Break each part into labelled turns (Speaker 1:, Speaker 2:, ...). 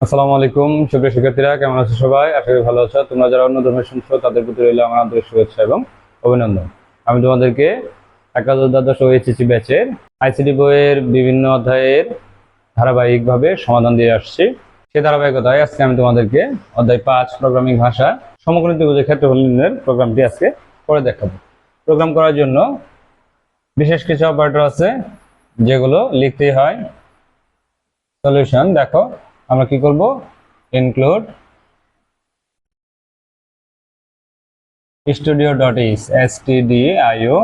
Speaker 1: আসসালামু আলাইকুম, সুপ্রিয় শিক্ষার্থীরা, কেমন আছো সবাই? আশা করি ভালো আছো। তোমরা যারা অন্য ধর্মের শুনছো তাদের প্রতি রইল আমার আন্তরিক শুভেচ্ছা এবং অভিনন্দন। আমি তোমাদেরকে একাদশ দ্বাদশ ও এইচএসসি ব্যাচের আইসিডি বইয়ের বিভিন্ন অধ্যায়ের ধারাবাহিকভাবে সমাধান দিয়ে আসছি। সেই ধারাবাহিকতায় আজকে আমি তোমাদেরকে অধ্যায় পাঁচ প্রোগ্রামিং ভাষা সমগ্র ত্রিভুজের ক্ষেত্রফল নির্ণয়ের প্রোগ্রামটি আজকে করে দেখাবো। প্রোগ্রাম করার জন্য বিশেষ কিছু অপারেটর আছে যেগুলো লিখতেই হয়। সলিউশন, দেখো। আমরা কি করব? Include studio dot is S T D I O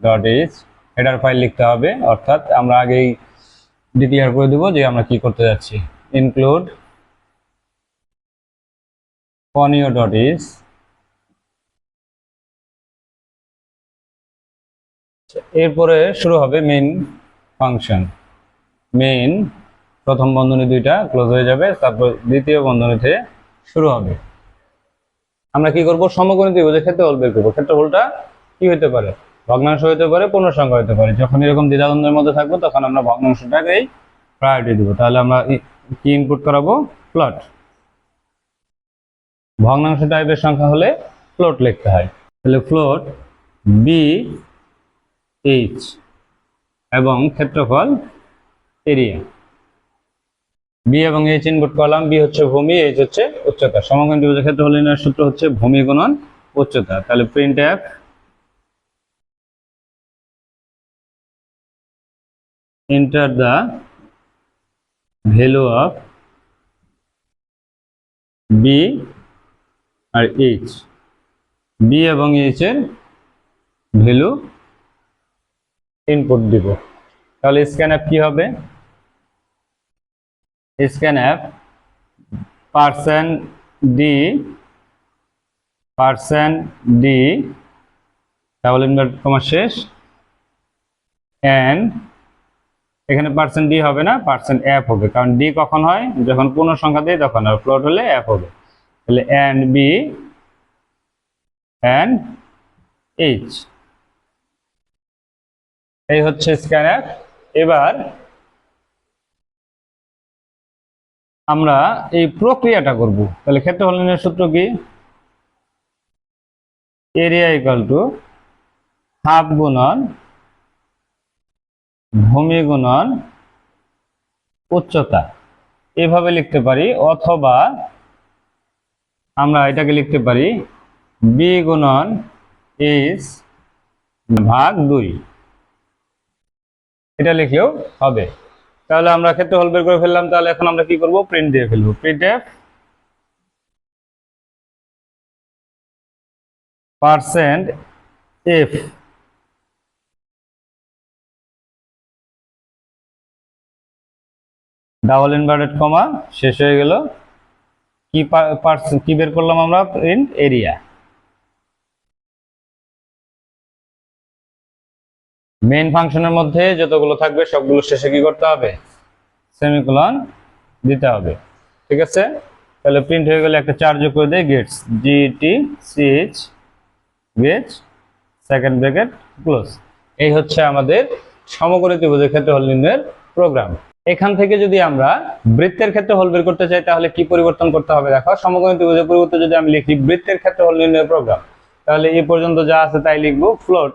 Speaker 1: dot is header file লিখতে হবে। অর্থাৎ আমরা আগেই ডিক্লেয়ার করে দেবো যে আমরা কি করতে যাচ্ছি। ইনক্লুড পনিও ডট ইস এরপরে শুরু হবে মেইন ফাংশন মেইন প্রথম বন্ধনী দুইটা ক্লোজ হয়ে যাবে, তারপর দ্বিতীয় বন্ধনীতে শুরু হবে। আমরা কি করব? সমকোণী ত্রিভুজের ক্ষেত্রফল বের করব। ক্ষেত্রফলটা কি হতে পারে? ভগ্নাংশ হতে পারে সংখ্যা হতে পারে। যখন এরকম দ্বিধাদ্বন্দ্বের মধ্যে থাকব, তখন আমরা ভগ্নাংশটাকেই প্রায়োরিটি দেবো। তাহলে আমরা কি ইনপুট করাবো? প্লট ভগ্নাংশ টাইপের সংখ্যা হলে ফ্লোট লিখতে হয়। তাহলে ফ্লোট বি এইচ এবং ক্ষেত্রফল এরিয়া বি এবং এইচ ইনপুট কলাম, বি হচ্ছে ভূমি, এইচ হচ্ছে উচ্চতা। সমকোণ ত্রিভুজের ক্ষেত্রে হল সূত্র হচ্ছে ভূমি গুণন উচ্চতা। তাহলে print app enter the value of b আর h b এবং h এর ভ্যালু ইনপুট দিব। তাহলে স্ক্যান অ্যাপ কি হবে? Scan app percent D percent D double invert comma শেষ অ্যান্ড এখানে পার্সেন্ট ডি হবে না পার্সেন্ট অ্যাপ হবে, কারণ ডি কখন হয়? যখন পূর্ণ সংখ্যা দেয় তখন আর প্লট হলে অ্যাপ হবে। তাহলে অ্যান্ড বি অ্যান্ড এইচ এই হচ্ছে স্ক্যান অ্যাপ এবার আমরা এই প্রক্রিয়াটা করব। তাহলে ক্ষেত্রফল নির্ণয়ের সূত্র কি? এরিয়া ইকাল টু হাফ গুণন ভূমি গুণন উচ্চতা। এভাবে লিখতে পারি, অথবা আমরা এটাকে লিখতে পারি বি গুণন ইস ভাগ দুই। এটা লিখলেও হবে। তাহলে আমরা ক্ষেত্রফল বের করে ফেললাম, তাহলে এখন আমরা কি করব? প্রিন্ট দিয়ে ফেলব। Print F percent F double inverted comma শেষ হয়ে গেল। কি কি বের করলাম আমরা? প্রিন্ট এরিয়া মেইন ফাংশনের মধ্যে যতগুলো থাকবে, সবগুলো শেষে কি করতে হবে? সেমিকোলন দিতে হবে। ঠিক আছে? তাহলে প্রিন্ট হয়ে গেলে একটা চার যোগ করে দেয় gets G T C H get second bracket close এই হচ্ছে আমাদের সমকোণী ত্রিভুজের ক্ষেত্রফল নির্ণয়ের প্রোগ্রাম এখান থেকে যদি আমরা বৃত্তের ক্ষেত্রফল বের করতে চাই, তাহলে কি পরিবর্তন করতে হবে? দেখো, সমকোণী ত্রিভুজের পরিবর্তে যদি আমি লিখি বৃত্তের ক্ষেত্রফল নির্ণয়ের প্রোগ্রাম তাহলে এই পর্যন্ত যা আছে তাই লিখব ফ্লোট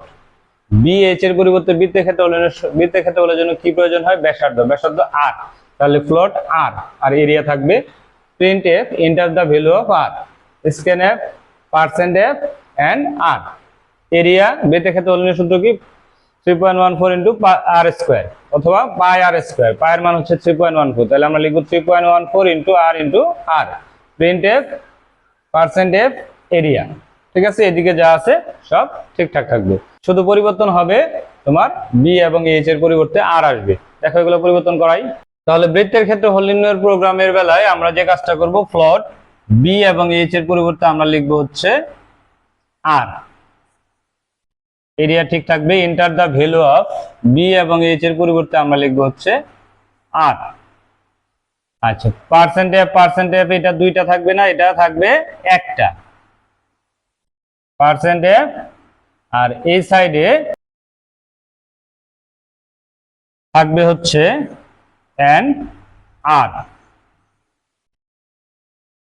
Speaker 1: বিএইচ এর পরিবর্তে বৃত্তের ক্ষেত্রে হলে বৃত্তের ক্ষেত্রে হলে জন্য কি প্রয়োজন হয়? ব্যাসার্ধ। ব্যাসার্ধ আর তাহলে ফ্লোট আর আর এরিয়া থাকবে print F enter the value of R scan F percent F and R area বৃত্তের ক্ষেত্রে হলে সূত্র কি? Three point one four into R square অথবা পাই আর স্কোয়ার পায়ের মান হচ্ছে থ্রি পয়েন্ট ওয়ান ফোর তাহলে আমরা লিখব three point one four into R into R print F percent F area ঠিক আছে? এদিকে যা আছে সব ঠিকঠাক থাকবে। শুধু পরিবর্তন হবে তোমার বি এবং এইচ এর পরিবর্তে আর আসবে। দেখো এগুলো পরিবর্তন করাই। তাহলে বৃত্তের ক্ষেত্রে হল নির্ণয়ের প্রোগ্রামের বেলায় আমরা যে কাজটা করব ফ্লট বি এবং এইচ এর পরিবর্তে আমরা লিখব হচ্ছে আর এরিয়া ঠিক থাকবে enter the value of B এবং এইচ এর পরিবর্তে আমরা লিখব হচ্ছে আর আচ্ছা পার্সেন্ট এফ পার্সেন্ট এফ এটা দুইটা থাকবে না, এটা থাকবে একটা। পার্সেন্ট এফ আর এই সাইডে থাকবে হচ্ছে এন আর।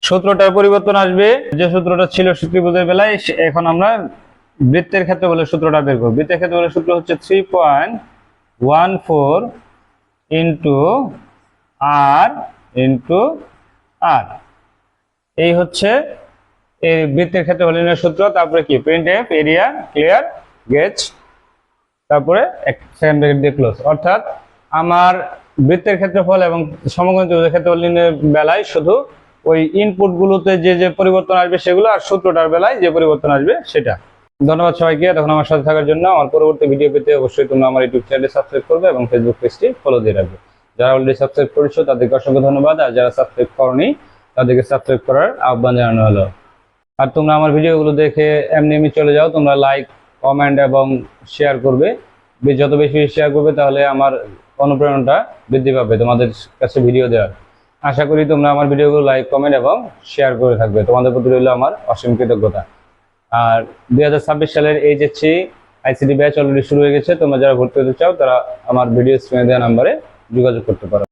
Speaker 1: সূত্রটার পরিবর্তন আসবে। যে সূত্রটা ছিল ত্রিভুজের বেলায় এখন আমরা বৃত্তের ক্ষেত্রে বলে সূত্রটা বের করব। বৃত্তের ক্ষেত্রে বলে সূত্র হচ্ছে three point one four into R into R এই হচ্ছে এই বৃত্তের ক্ষেত্রে হলিনের সূত্র, তারপরে কি? প্রিন্ট এফ এরিয়া ক্লিয়ার গেজ তারপরে এক সেকেন্ড ব্র্যাকেট দিয়ে ক্লোজ অর্থাৎ আমার বৃত্তের ক্ষেত্রফল এবং সমগ্র ত্রিভুজের ক্ষেত্রফলের বেলায় শুধু ওই ইনপুট গুলোতে যে যে পরিবর্তন আসবে সেগুলো আর সূত্রটার বেলায় যে পরিবর্তন আসবে সেটা। ধন্যবাদ সবাইকে তখন আমার সাথে থাকার জন্য। আমার পরবর্তী ভিডিও পেতে অবশ্যই তোমরা আমার ইউটিউব চ্যানেলে সাবস্ক্রাইব করবে এবং ফেসবুক পেজটি ফলো দিয়ে রাখবে। যারা অলরেডি সাবস্ক্রাইব করেছ, তাদেরকে অসংখ্য ধন্যবাদ। আর যারা সাবস্ক্রাইব করনি, তাদেরকে সাবস্ক্রাইব করার আহ্বান জানানো হলো। আর তোমরা আমার ভিডিওগুলো দেখে এমনি এমনি চলে যাও, তোমরা লাইক কমেন্ট এবং শেয়ার করবে। যত বেশি শেয়ার করবে, তাহলে আমার অনুপ্রেরণাটা বৃদ্ধি পাবে তোমাদের কাছে ভিডিও দেওয়ার। আশা করি তোমরা আমার ভিডিওগুলো লাইক কমেন্ট এবং শেয়ার করে থাকবে। তোমাদের প্রতি রইল আমার অসীম কৃতজ্ঞতা। আর দুই হাজার ছাব্বিশ সালের এইচএসসি আইসিডি ব্যাচ অলরেডি শুরু হয়ে গেছে। তোমরা যারা ভর্তি হতে চাও, তারা আমার ভিডিও স্ক্রিনে দেওয়া নাম্বারে যোগাযোগ করতে পারো।